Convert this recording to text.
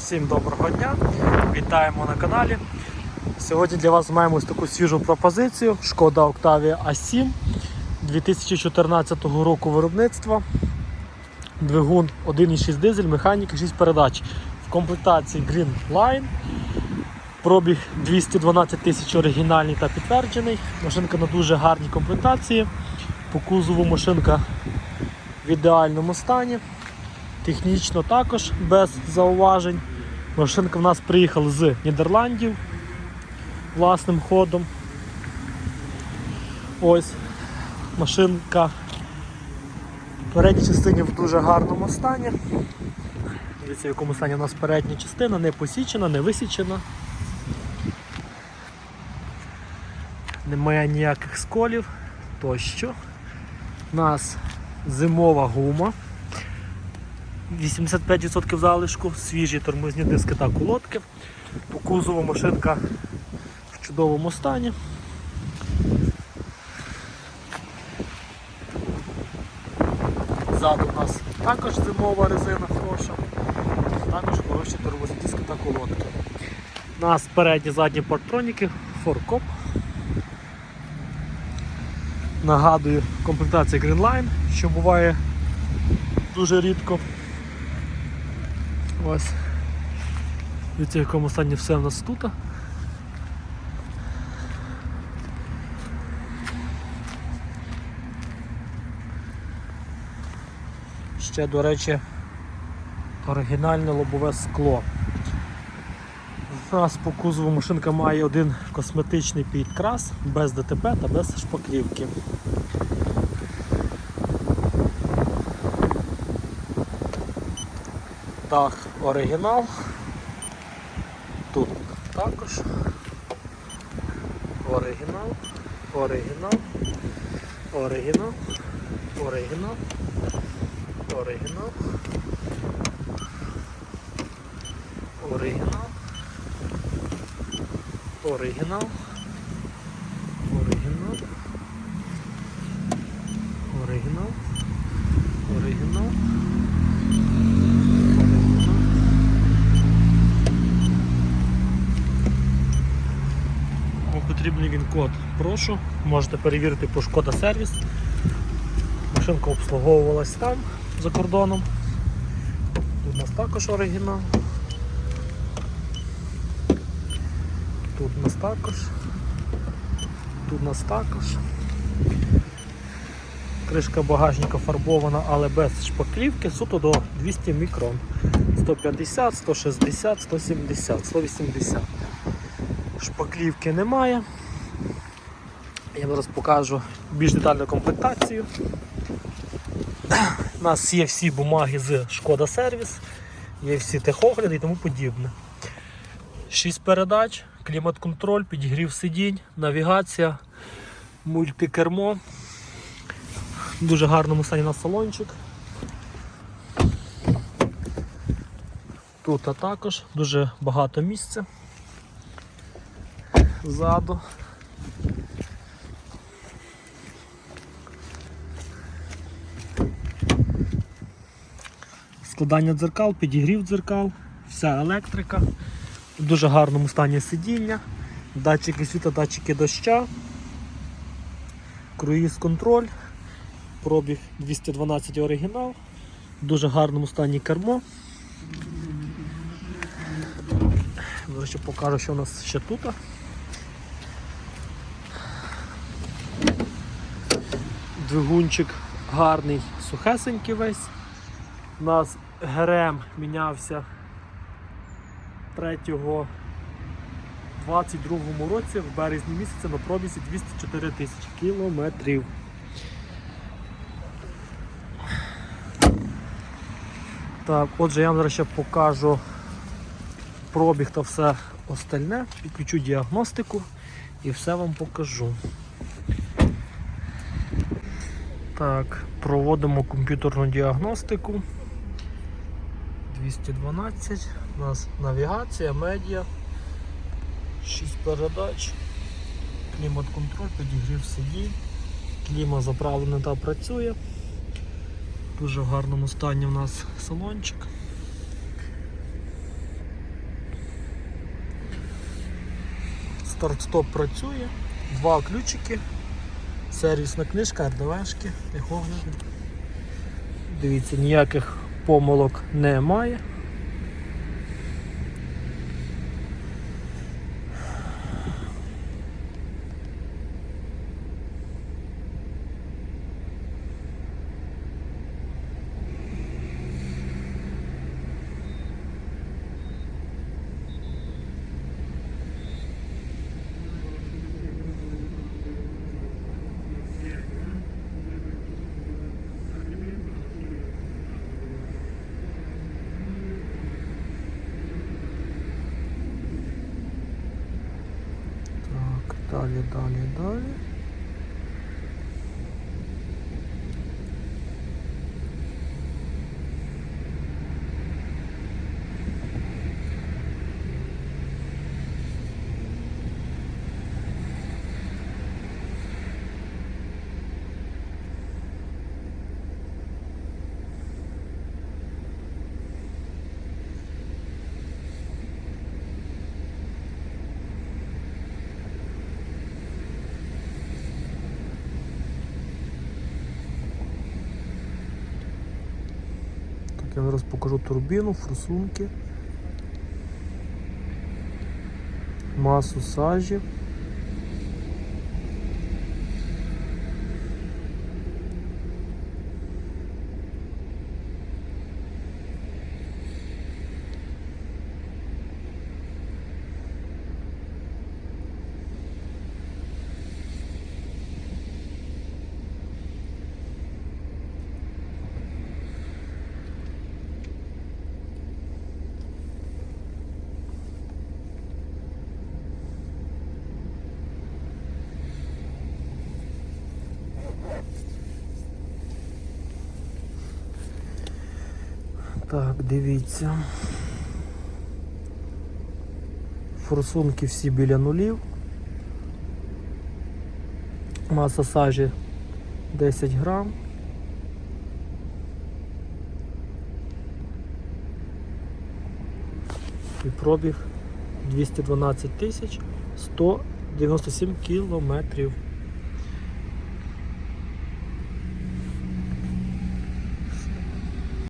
Всім доброго дня! Вітаємо на каналі. Сьогодні для вас маємо ось таку свіжу пропозицію. Шкода Octavia A7 2014 року виробництва. Двигун 1,6 дизель, механіка 6 передач. В комплектації Green Line. Пробіг 212 тисяч оригінальний та підтверджений. Машинка на дуже гарній комплектації. По кузову машинка в ідеальному стані. Технічно також без зауважень. Машинка в нас приїхала з Нідерландів власним ходом. Ось машинка в передній частині в дуже гарному стані. Дивіться, в якому стані у нас передня частина, не посічена, не висічена. Немає ніяких сколів тощо. У нас зимова гума. 85% залишку, свіжі тормозні диски та колодки. По кузову машинка в чудовому стані. Ззаду у нас також зимова резина хороша, також хороші тормозні диски та колодки. У нас передні задні партроніки, форкоп. Нагадую, комплектація Greenline, що буває дуже рідко. Ось. Від в якому стані все в нас тут. Ще, до речі, оригінальне лобове скло. У по кузову машинка має один косметичний підкрас без ДТП та без шпаклівки. Дах оригінал. Тут також. Оригінал. Оригінал. Оригінал. Оригінал. Оригінал. Оригінал. Оригінал. Оригінал. Оригінал. Оригінал. Код, прошу. Можете перевірити по Шкода сервіс. Машинка обслуговувалась там за кордоном. Тут у нас також оригінал. Тут у нас також. Тут у нас також. Кришка багажника фарбована, але без шпаклівки, суто до 200 мікрон. 150, 160, 170, 180. Шпаклівки немає. Я зараз покажу більш детальну комплектацію. У нас є всі бумаги з Шкода Сервіс, є всі техогляди і тому подібне. 6 передач, клімат-контроль, підігрів сидінь, навігація, мультикермо. В дуже гарному стані на салончик. Тут також дуже багато місця ззаду. Складання дзеркал, підігрів дзеркал, вся електрика. В дуже гарному стані сидіння, датчики світла, датчики доща, круїз контроль, пробіг 212 оригінал, в дуже гарному стані кермо. Речі, покажу, що у нас ще тут. Двигунчик гарний, сухесенький весь. У нас ГРМ мінявся 3 22 році в березні місяці на пробізі 204 тисячі кілометрів. Так, отже, я вам зараз ще покажу пробіг та все остальне, підключу діагностику і все вам покажу. Так, проводимо комп'ютерну діагностику. 212, у нас навігація, медіа, 6 передач, клімат-контроль, підігрів сидінь, кліма заправлена та працює. Дуже в гарному стані у нас салончик. Старт-стоп працює, два ключики, сервісна книжка, РДВшки, тихогляди. Дивіться, ніяких помилок немає. далі, далі, далі. Зараз покажу турбіну, форсунки, масу сажі. Так, дивіться. Форсунки всі біля нулів. Маса сажі 10 грам. І пробіг 212 тисяч 197 кілометрів.